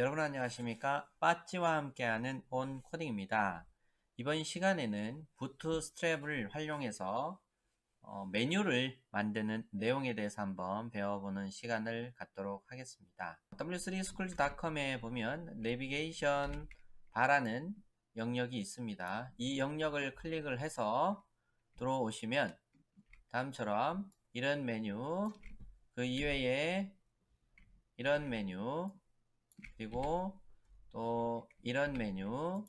여러분 안녕하십니까? 빠찌와 함께하는 온 코딩입니다. 이번 시간에는 부트스트랩을 활용해서 어, 메뉴를 만드는 내용에 대해서 한번 배워보는 시간을 갖도록 하겠습니다. w3schools.com에 보면 내비게이션 바라는 영역이 있습니다. 이 영역을 클릭을 해서 들어오시면 다음처럼 이런 메뉴 그 이외에 이런 메뉴 그리고 또 이런 메뉴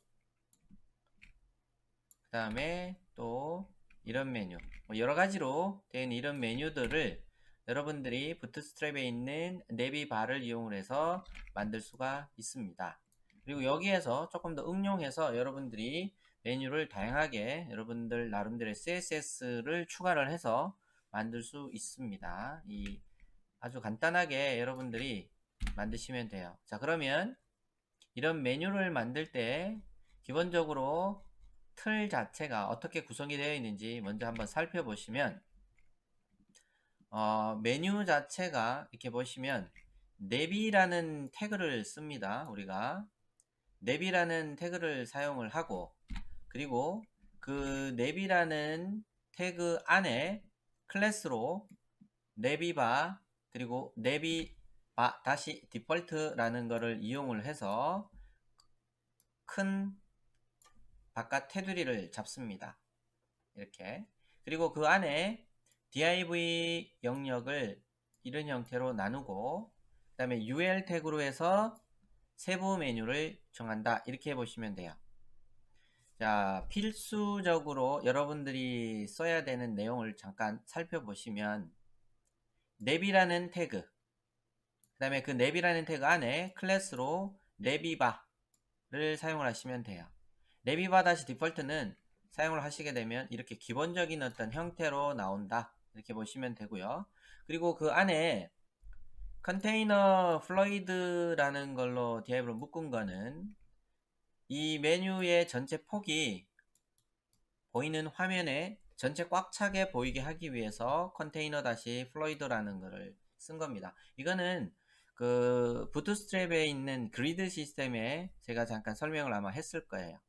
그 다음에 또 이런 메뉴 뭐 여러 가지로 된 이런 메뉴들을 여러분들이 부트스트랩에 있는 내비 바를 이용을 해서 만들 수가 있습니다. 그리고 여기에서 조금 더 응용해서 여러분들이 메뉴를 다양하게 여러분들 나름대로의 CSS를 추가를 해서 만들 수 있습니다. 이 아주 간단하게 여러분들이 만드시면 돼요. 자, 그러면 이런 메뉴를 만들 때 기본적으로 틀 자체가 어떻게 구성이 되어 있는지 먼저 한번 살펴보시면 어, 메뉴 자체가 이렇게 보시면 내비라는 태그를 씁니다. 우리가 내비라는 태그를 사용을 하고 그리고 그 내비라는 태그 안에 클래스로 내비바 그리고 내비 바 다시 디폴트라는 것을 이용을 해서 큰 바깥 테두리를 잡습니다. 이렇게 그리고 그 안에 div 영역을 이런 형태로 나누고 그 다음에 ul 태그로 해서 세부 메뉴를 정한다 이렇게 보시면 돼요. 자 필수적으로 여러분들이 써야 되는 내용을 잠깐 살펴보시면 랩이라는 태그 그 다음에 그 랩이라는 태그 안에 클래스로 랩이바를 사용을 하시면 돼요. 랩이바 다시 디폴트는 사용을 하시게 되면 이렇게 기본적인 어떤 형태로 나온다. 이렇게 보시면 되고요. 그리고 그 안에 컨테이너 플로이드라는 걸로 디아이브로 묶은 거는 이 메뉴의 전체 폭이 보이는 화면에 전체 꽉 차게 보이게 하기 위해서 컨테이너 다시 플로이드라는 것을 쓴 겁니다. 이거는 그 부트스트랩에 있는 그리드 시스템에 제가 잠깐 설명을 아마 했을 거예요.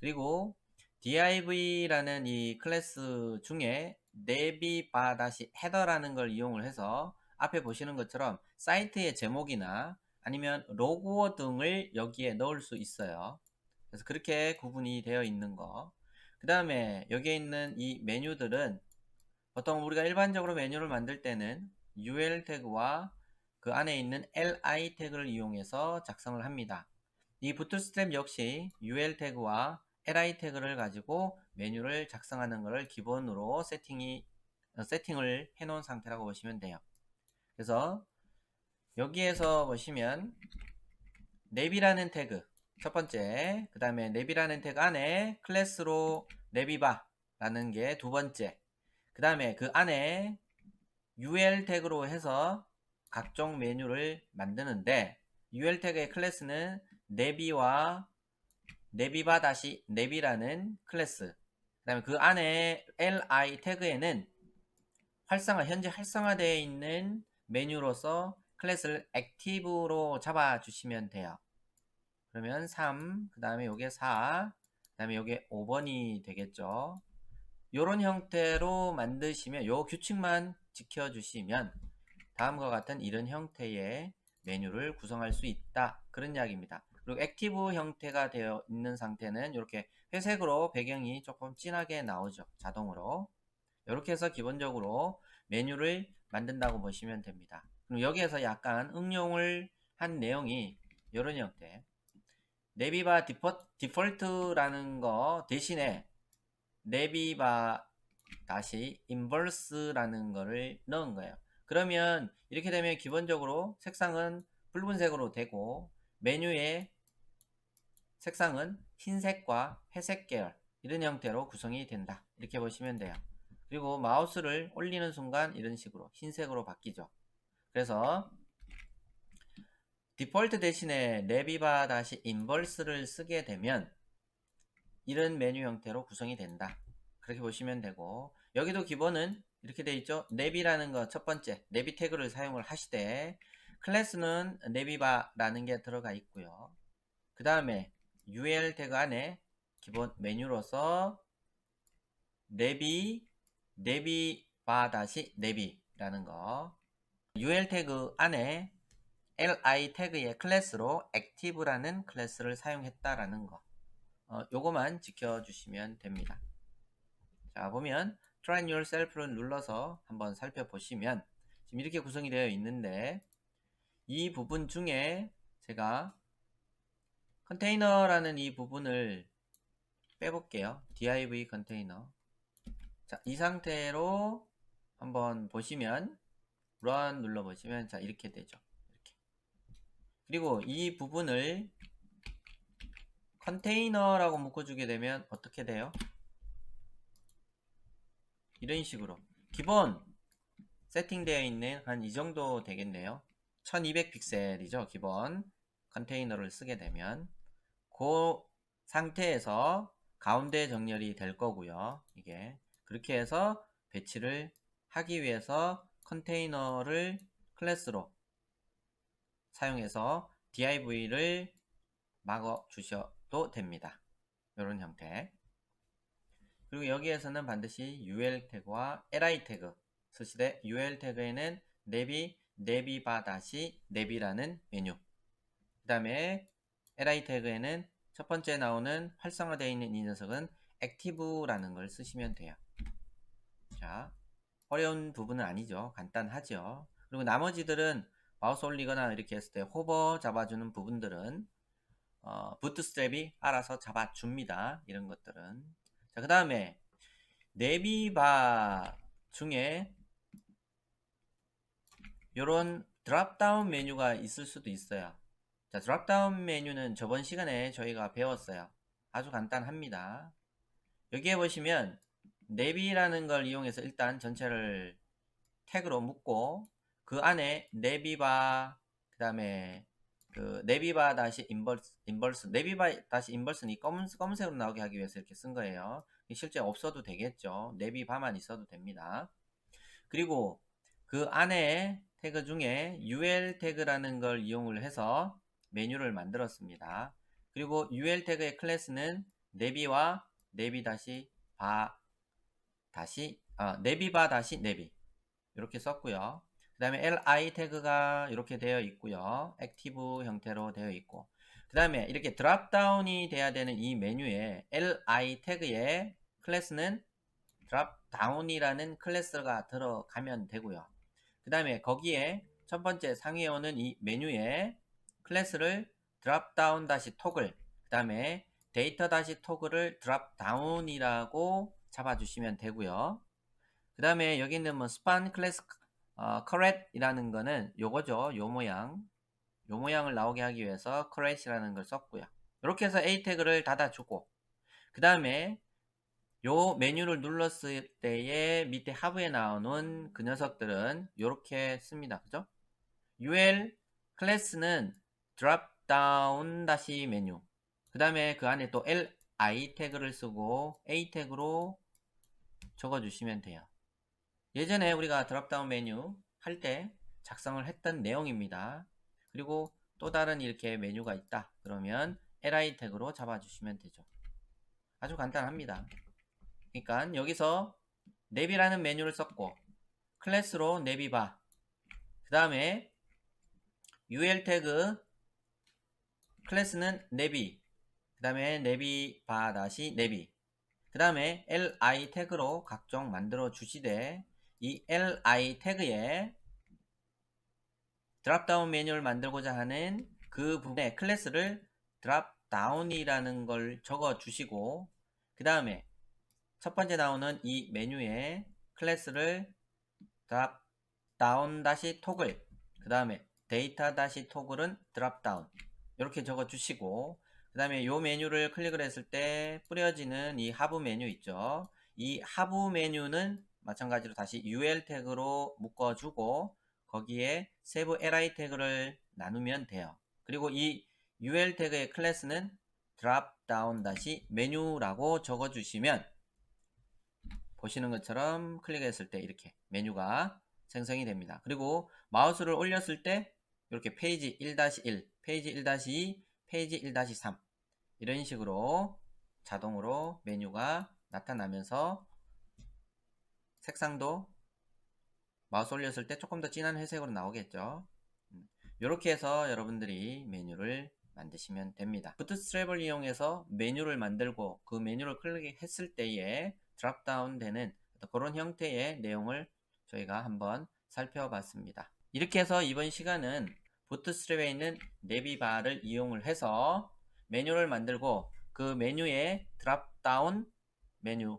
그리고 div라는 이 클래스 중에 헤더라는 걸 이용을 해서 앞에 보시는 것처럼 사이트의 제목이나 아니면 로고 등을 여기에 넣을 수 있어요. 그래서 그렇게 구분이 되어 있는 거. 그 다음에 여기에 있는 이 메뉴들은 보통 우리가 일반적으로 메뉴를 만들 때는 ul 태그와 그 안에 있는 li 태그를 이용해서 작성을 합니다. 이 부트스트랩 역시 ul 태그와 li 태그를 가지고 메뉴를 작성하는 것을 기본으로 세팅이 어, 세팅을 해 놓은 상태라고 보시면 돼요. 그래서 여기에서 보시면 랩이라는 태그 첫 번째 그 다음에 랩이라는 태그 안에 클래스로 랩이바라는 게 두 번째 그 다음에 그 안에 ul 태그로 해서 각종 메뉴를 만드는데 ul 태그의 클래스는 ne비와 ne비바 다시 ne비라는 클래스. 그 다음에 그 안에 li 태그에는 활성화 현재 활성화되어 있는 메뉴로서 클래스를 액티브로 잡아 주시면 돼요. 그러면 3, 그 다음에 요게 4, 그 다음에 요게 5번이 되겠죠. 요런 형태로 만드시면 요 규칙만 지켜주시면 다음과 같은 이런 형태의 메뉴를 구성할 수 있다. 그런 이야기입니다. 그리고 액티브 형태가 되어 있는 상태는 이렇게 회색으로 배경이 조금 진하게 나오죠. 자동으로. 이렇게 해서 기본적으로 메뉴를 만든다고 보시면 됩니다. 그럼 여기에서 약간 응용을 한 내용이 이런 형태. 네비바 디폴트라는 거 대신에 네비바 다시 인버스라는 거를 넣은 거예요. 그러면 이렇게 되면 기본적으로 색상은 붉은색으로 되고 메뉴의 색상은 흰색과 회색 계열 이런 형태로 구성이 된다. 이렇게 보시면 돼요. 그리고 마우스를 올리는 순간 이런 식으로 흰색으로 바뀌죠. 그래서 디폴트 대신에 네비바 다시 인버스를 쓰게 되면 이런 메뉴 형태로 구성이 된다 그렇게 보시면 되고 여기도 기본은 이렇게 돼 있죠. 랩이라는 거 첫 번째 랩이 태그를 사용을 하시되 클래스는 네비바라는 게 들어가 있고요. 그 다음에 UL 태그 안에 기본 메뉴로서 네비 네비바 다시 네비라는 거 UL 태그 안에 li 태그의 클래스로 active라는 클래스를 사용했다라는 거 어, 요거만 지켜주시면 됩니다. 자 보면 try yourself를 눌러서 한번 살펴보시면 지금 이렇게 구성이 되어 있는데 이 부분 중에 제가 컨테이너라는 이 부분을 빼볼게요. div 컨테이너 자, 이 상태로 한번 보시면 run 눌러보시면 자 이렇게 되죠. 이렇게. 그리고 이 부분을 컨테이너라고 묶어주게 되면 어떻게 돼요? 이런 식으로. 기본 세팅되어 있는 한 이 정도 되겠네요. 1200 픽셀이죠 기본. 컨테이너를 쓰게 되면. 그 상태에서 가운데 정렬이 될 거고요 이게. 그렇게 해서 배치를 하기 위해서 컨테이너를 클래스로 사용해서 div를 막아 주셔도 됩니다. 이런 형태 그리고 여기에서는 반드시 ul 태그와 li 태그 쓰시되 ul 태그에는 nebi nebi바 다시 nebi라는 메뉴. 그 다음에 li 태그에는 첫 번째 나오는 활성화되어 있는 이 녀석은 active라는 걸 쓰시면 돼요. 자 어려운 부분은 아니죠. 간단하죠. 그리고 나머지들은 마우스 올리거나 이렇게 했을 때 호버 잡아주는 부분들은 어, 부트스트랩이 알아서 잡아줍니다. 이런 것들은 자, 그 다음에 네비바 중에 이런 드랍다운 메뉴가 있을 수도 있어요. 자, 드랍다운 메뉴는 저번 시간에 저희가 배웠어요. 아주 간단합니다. 여기에 보시면 네비라는 걸 이용해서 일단 전체를 태그로 묶고 그 안에 네비바 그 다음에 그 네비바 다시 인버스, 인버스 네비바 다시 인버스는 이 검은, 검은색으로 나오게 하기 위해서 이렇게 쓴 거예요. 실제 없어도 되겠죠. 네비바만 있어도 됩니다. 그리고 그 안에 태그 중에 ul 태그라는 걸 이용을 해서 메뉴를 만들었습니다. 그리고 ul 태그의 클래스는 네비와 네비 다시 바 다시 아, 네비바 다시 네비 이렇게 썼고요. 그 다음에 li 태그가 이렇게 되어 있고요. 액티브 형태로 되어 있고 그 다음에 이렇게 드랍다운이 돼야 되는 이 메뉴에 li 태그의 클래스는 드랍다운이라는 클래스가 들어가면 되고요. 그 다음에 거기에 첫 번째 상위에 오는 이 메뉴에 클래스를 드랍다운 다시 토글 그 다음에 데이터 다시 토글을 드랍다운이라고 잡아주시면 되고요. 그 다음에 여기 있는 뭐 스판 클래스 어, correct이라는 거는 요거죠. 요 모양. 요 모양을 나오게 하기 위해서 correct이라는 걸 썼고요. 이렇게 해서 A 태그를 닫아주고 그 다음에 요 메뉴를 눌렀을 때에 밑에 하부에 나오는 그 녀석들은 이렇게 씁니다. 그죠? ul 클래스는 drop down 다시 메뉴 그 다음에 그 안에 또 li 태그를 쓰고 a 태그로 적어주시면 돼요. 예전에 우리가 드랍다운 메뉴 할 때 작성을 했던 내용입니다. 그리고 또 다른 이렇게 메뉴가 있다. 그러면 li 태그로 잡아주시면 되죠. 아주 간단합니다. 그러니까 여기서 네비라는 메뉴를 썼고 클래스로 네비바 그 다음에 ul 태그 클래스는 네비 그 다음에 네비바 다시 네비 그 다음에 li 태그로 각종 만들어 주시되 이 li 태그에 드랍다운 메뉴를 만들고자 하는 그 부분에 클래스를 드랍다운이라는 걸 적어 주시고 그 다음에 첫 번째 나오는 이 메뉴에 클래스를 드랍다운 다시 토글 그 다음에 데이터 다시 토글은 드랍다운 이렇게 적어 주시고 그 다음에 이 메뉴를 클릭을 했을 때 뿌려지는 이 하부 메뉴 있죠? 이 하부 메뉴는 마찬가지로 다시 ul 태그로 묶어주고 거기에 세부 li 태그를 나누면 돼요. 그리고 이 ul 태그의 클래스는 드랍다운 다시 메뉴라고 적어주시면 보시는 것처럼 클릭했을 때 이렇게 메뉴가 생성이 됩니다. 그리고 마우스를 올렸을 때 이렇게 페이지 1-1, 페이지 1-2, 페이지 1-3 이런 식으로 자동으로 메뉴가 나타나면서 색상도 마우스 올렸을 때 조금 더 진한 회색으로 나오겠죠. 이렇게 해서 여러분들이 메뉴를 만드시면 됩니다. 부트스트랩을 이용해서 메뉴를 만들고 그 메뉴를 클릭했을 때에 드랍다운 되는 그런 형태의 내용을 저희가 한번 살펴봤습니다. 이렇게 해서 이번 시간은 부트스트랩에 있는 네비바를 이용을 해서 메뉴를 만들고 그 메뉴에 드랍다운 메뉴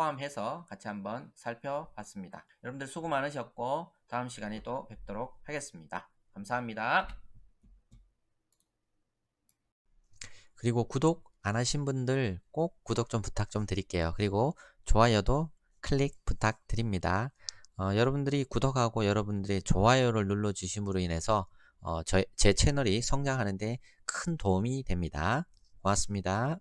포함해서 같이 한번 살펴봤습니다. 여러분들 수고 많으셨고 다음 시간에 또 뵙도록 하겠습니다. 감사합니다. 그리고 구독 안 하신 분들 꼭 구독 좀 부탁 좀 드릴게요. 그리고 좋아요도 클릭 부탁드립니다. 어, 여러분들이 구독하고 여러분들이 좋아요를 눌러 주심으로 인해서 어, 저, 제 채널이 성장하는데 큰 도움이 됩니다. 고맙습니다.